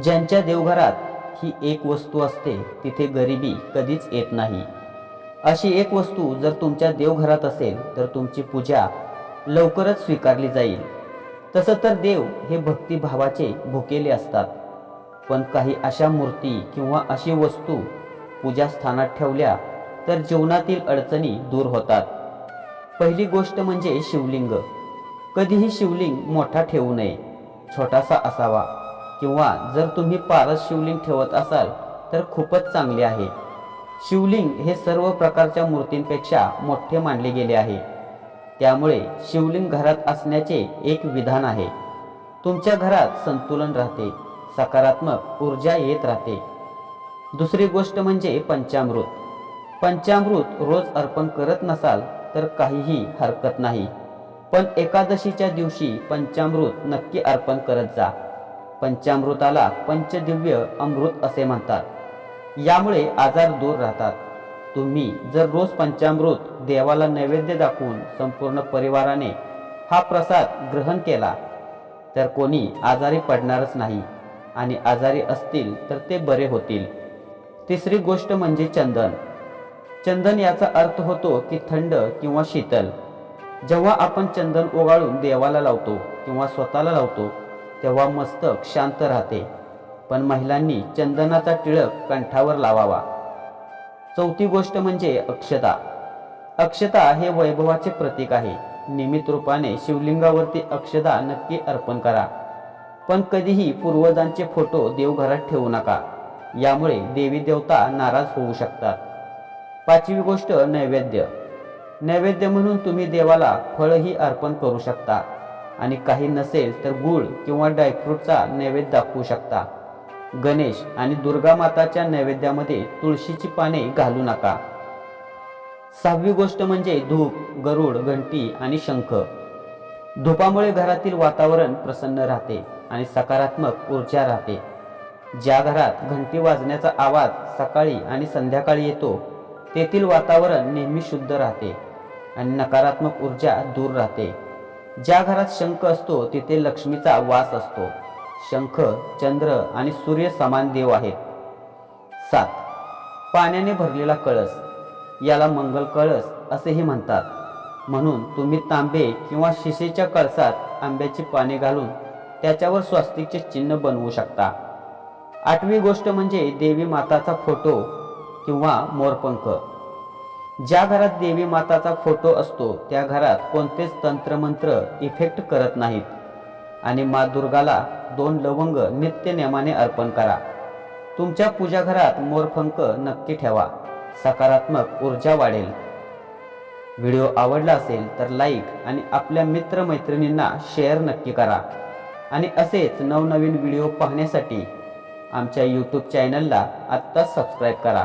ज्यांच्या देवघरात ही एक वस्तू असते तिथे गरिबी कधीच येत नाही. अशी एक वस्तू जर तुमच्या देवघरात असेल तर तुमची पूजा लवकरच स्वीकारली जाईल. तसं तर देव हे भक्तिभावाचे भुकेले असतात. पण काही अशा मूर्ती किंवा अशी वस्तू पूजास्थानात ठेवल्या तर जीवनातील अडचणी दूर होतात. पहिली गोष्ट म्हणजे शिवलिंग. कधीही शिवलिंग मोठा ठेवू नये छोटासा असावा. किंवा जर तुम्ही पारस शिवलिंग ठेवत असाल तर खूपच चांगले आहे. शिवलिंग हे सर्व प्रकारच्या मूर्तींपेक्षा मोठे मानले गेले आहे. त्यामुळे शिवलिंग घरात असण्याचे एक विधान आहे. तुमच्या घरात संतुलन राहते सकारात्मक ऊर्जा येत राहते. दुसरी गोष्ट म्हणजे पंचामृत. पंचामृत रोज अर्पण करत नसाल तर काहीही हरकत नाही. पण एकादशीच्या दिवशी पंचामृत नक्की अर्पण करत जा. पंचामृताला पंचदिव्य अमृत असे म्हणतात. यामुळे आजार दूर राहतात. तुम्ही जर रोज पंचामृत देवाला नैवेद्य दाखवून संपूर्ण परिवाराने हा प्रसाद ग्रहण केला तर कोणी आजारी पडणारच नाही आणि आजारी असतील तर ते बरे होतील. तिसरी गोष्ट म्हणजे चंदन. चंदन याचा अर्थ होतो की थंड किंवा शीतल. जेव्हा आपण चंदन ओगाळून देवाला लावतो किंवा स्वतःला लावतो तेव्हा मस्तक शांत राहते. पण महिलांनी चंदनाचा टिळक कंठावर लावावा. चौथी गोष्ट म्हणजे अक्षता. अक्षता हे वैभवाचे प्रतीक आहे. नियमित रूपाने शिवलिंगावरती अक्षता नक्की अर्पण करा. पण कधीही पूर्वजांचे फोटो देवघरात ठेवू नका. यामुळे देवी देवता नाराज होऊ शकतात. पाचवी गोष्ट नैवेद्य. नैवेद्य म्हणून तुम्ही देवाला फळही अर्पण करू शकता. आणि काही नसेल तर गूळ किंवा ड्रायफ्रूटचा नैवेद्य दाखवू शकता. गणेश आणि दुर्गा माताच्या नैवेद्यामध्ये तुळशीची पाने घालू नका. सहावी गोष्ट म्हणजे धूप गरुड घंटी आणि शंख. धुपामुळे घरातील वातावरण प्रसन्न राहते आणि सकारात्मक ऊर्जा राहते. ज्या घरात घंटी वाजण्याचा आवाज सकाळी आणि संध्याकाळी येतो तेथील वातावरण नेहमी शुद्ध राहते आणि नकारात्मक ऊर्जा दूर राहते. ज्या घरात शंख असतो तिथे लक्ष्मीचा वास असतो. शंख चंद्र आणि सूर्य समान देव आहेत. सात. पाण्याने भरलेला कळस. याला मंगल कळस असेही म्हणतात. म्हणून तुम्ही तांबे किंवा शिशेच्या कळसात आंब्याची पाने घालून त्याच्यावर स्वस्तिकचे चिन्ह बनवू शकता. आठवी गोष्ट म्हणजे देवी माताचा फोटो किंवा मोरपंख. ज्या घरात देवी माताचा फोटो असतो त्या घरात कोणतेच तंत्रमंत्र इफेक्ट करत नाहीत. आणि मा दुर्गाला दोन लवंग नित्य नेमाने अर्पण करा. तुमच्या पूजा घरात मोरपंख नक्की ठेवा. सकारात्मक ऊर्जा वाढेल. व्हिडिओ आवडला असेल तर लाईक आणि आपल्या मित्रमैत्रिणींना शेअर नक्की करा. आणि असेच नवनवीन व्हिडिओ पाहण्यासाठी आमच्या यूट्यूब चॅनलला आत्ताच सबस्क्राईब करा.